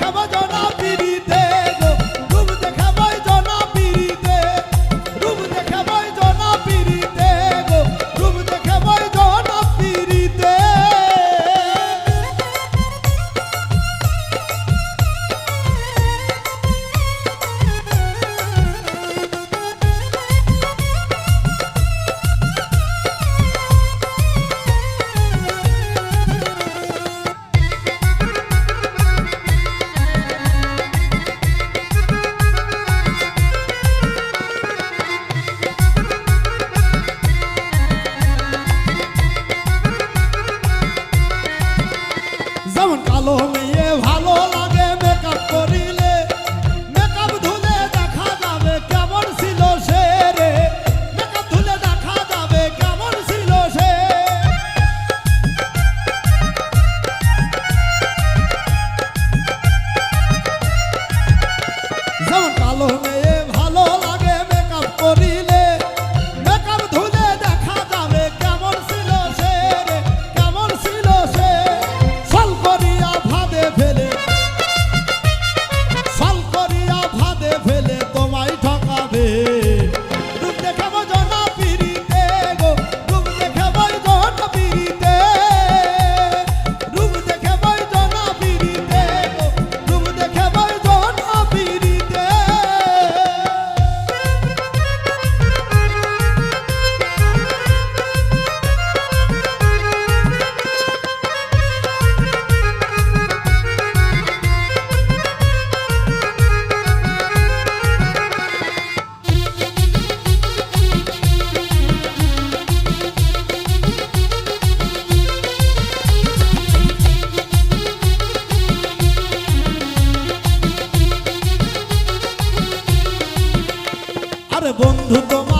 খাবো জন falou né? বন্ধু তোমার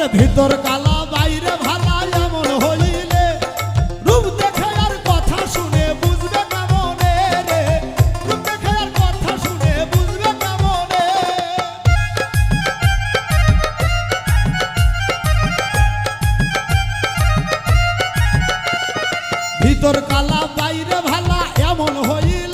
তোর ভিতর কালা বাইরে ভালা এমন হইলে। রূপ দেখে আর কথা শুনে বুঝবে কেমনে রে? রূপ দেখে আর কথা শুনে বুঝবে কেমনে? ভিতর কালা বাইরে ভালা এমন হইলে